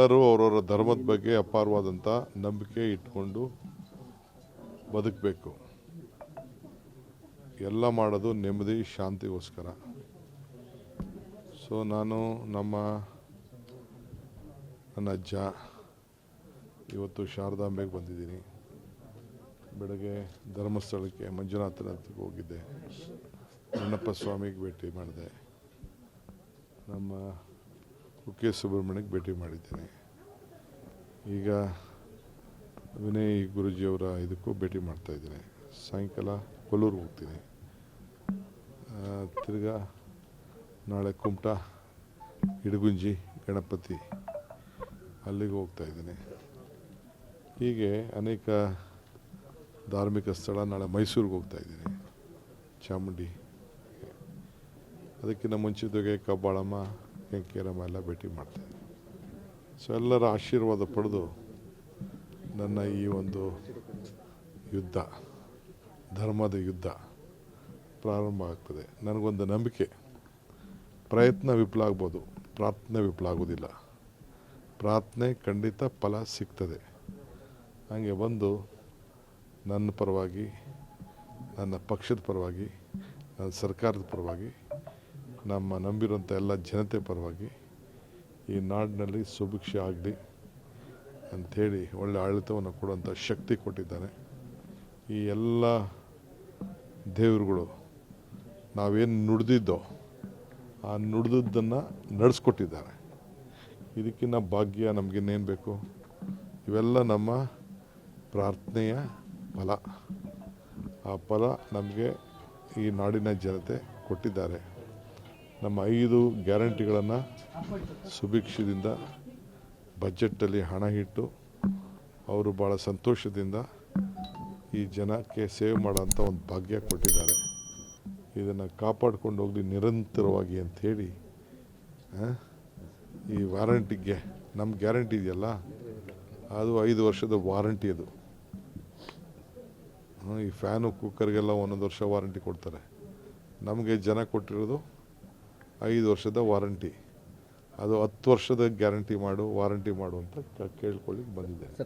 ಎಲ್ಲರೂ ಅವರವರ ಧರ್ಮದ ಬಗ್ಗೆ ಅಪಾರವಾದಂಥ ನಂಬಿಕೆ ಇಟ್ಕೊಂಡು ಬದುಕಬೇಕು. ಎಲ್ಲ ಮಾಡೋದು ನೆಮ್ಮದಿ, ಶಾಂತಿಗೋಸ್ಕರ. ಸೊ, ನಾನು ನಮ್ಮ ನನ್ನ ಅಜ್ಜ ಇವತ್ತು ಶಾರದಾಂಬೆಗೆ ಬಂದಿದ್ದೀನಿ. ಬೆಳಗ್ಗೆ ಧರ್ಮಸ್ಥಳಕ್ಕೆ ಮಂಜುನಾಥನ ಹೋಗಿದ್ದೆ. ಅಣ್ಣಪ್ಪ ಸ್ವಾಮಿಗೆ ಭೇಟಿ ಮಾಡಿದೆ. ನಮ್ಮ ಕುಕ್ಕೆ ಸುಬ್ರಹ್ಮಣ್ಯಕ್ಕೆ ಭೇಟಿ ಮಾಡಿದ್ದೇನೆ. ಈಗ ವಿನಯ್ ಗುರುಜಿಯವರ ಇದಕ್ಕೂ ಭೇಟಿ ಮಾಡ್ತಾಯಿದ್ದೀನಿ ಸಾಯಂಕಾಲ ಕೊಲ್ಲೂರಿಗೆ ಹೋಗ್ತೀನಿ. ತಿರ್ಗ ನಾಳೆ ಕುಮಟ, ಇಡಗುಂಜಿ, ಗಣಪತಿ ಅಲ್ಲಿಗೆ ಹೋಗ್ತಾ ಇದ್ದೀನಿ. ಹೀಗೆ ಅನೇಕ ಧಾರ್ಮಿಕ ಸ್ಥಳ ನಾಳೆ ಮೈಸೂರಿಗೆ ಹೋಗ್ತಾ ಇದ್ದೀನಿ. ಚಾಮುಂಡಿ. ಅದಕ್ಕಿಂತ ಮುಂಚಿತವಾಗಿ ಕಬ್ಬಾಳಮ್ಮ ಕೆಂಕೇರಮ್ಮ ಎಲ್ಲ ಭೇಟಿ ಮಾಡ್ತಾ ಸೊ ಎಲ್ಲರ ಆಶೀರ್ವಾದ ಪಡೆದು ನನ್ನ ಈ ಒಂದು ಯುದ್ಧ, ಧರ್ಮದ ಯುದ್ಧ ಪ್ರಾರಂಭ ಆಗ್ತದೆ. ನನಗೊಂದು ನಂಬಿಕೆ, ಪ್ರಯತ್ನ ವಿಫಲ ಆಗ್ಬೋದು. ಪ್ರಾರ್ಥನೆ ವಿಫಲ ಆಗೋದಿಲ್ಲ. ಪ್ರಾರ್ಥನೆ ಖಂಡಿತ ಫಲ ಸಿಗ್ತದೆ. ಹಾಗೆ ಬಂದು ನನ್ನ ಪರವಾಗಿ, ನನ್ನ ಪಕ್ಷದ ಪರವಾಗಿ, ನನ್ನ ಸರ್ಕಾರದ ಪರವಾಗಿ ನಮ್ಮ ನಂಬಿರುವಂಥ ಎಲ್ಲ ಜನತೆ ಪರವಾಗಿ ಈ ನಾಡಿನಲ್ಲಿ ಸುಭಿಕ್ಷೆ ಆಗಲಿ ಅಂಥೇಳಿ ಒಳ್ಳೆ ಆಡಳಿತವನ್ನು ಕೊಡುವಂಥ ಶಕ್ತಿ ಕೊಟ್ಟಿದ್ದಾನೆ ಈ ಎಲ್ಲ ದೇವರುಗಳು ನಾವೇನು ನುಡಿದಿದ್ದೋ ಆ ನುಡಿದದ್ದನ್ನು ನಡೆಸ್ಕೊಟ್ಟಿದ್ದಾರೆ. ಇದಕ್ಕಿನ್ನ ಭಾಗ್ಯ ನಮಗಿನ್ನೇನು ಬೇಕು? ಇವೆಲ್ಲ ನಮ್ಮ ಪ್ರಾರ್ಥನೆಯ ಫಲ. ಆ ಫಲ ನಮಗೆ ಈ ನಾಡಿನ ಜನತೆ ಕೊಟ್ಟಿದ್ದಾರೆ. ನಮ್ಮ ಐದು ಗ್ಯಾರಂಟಿಗಳನ್ನು ಸುಭಿಕ್ಷದಿಂದ ಬಜೆಟಲ್ಲಿ ಹಣ ಇಟ್ಟು ಅವರು ಭಾಳ ಸಂತೋಷದಿಂದ ಈ ಜನಕ್ಕೆ ಸೇವ್ ಮಾಡೋಂಥ ಒಂದು ಭಾಗ್ಯ ಕೊಟ್ಟಿದ್ದಾರೆ. ಇದನ್ನು ಕಾಪಾಡ್ಕೊಂಡು ಹೋಗಲಿ ನಿರಂತರವಾಗಿ ಅಂಥೇಳಿ ಈ ವಾರಂಟಿಗೆ ನಮ್ಮ ಗ್ಯಾರಂಟಿ ಇದೆಯಲ್ಲ, ಅದು ಐದು ವರ್ಷದ ವಾರಂಟಿ ಅದು. ಈ ಫ್ಯಾನು, ಕುಕ್ಕರ್ಗೆಲ್ಲ ಒಂದೊಂದು ವರ್ಷ ವಾರಂಟಿ ಕೊಡ್ತಾರೆ. ನಮಗೆ ಜನ ಕೊಟ್ಟಿರೋದು ಐದು ವರ್ಷದ ವಾರಂಟಿ. ಅದು ಹತ್ತು ವರ್ಷದ ಗ್ಯಾರಂಟಿ ಮಾಡು ವಾರಂಟಿ ಮಾಡು ಅಂತ ಕೇಳ್ಕೊಳ್ಳಿಕ್ಕೆ ಬಂದಿದ್ದೇನೆ.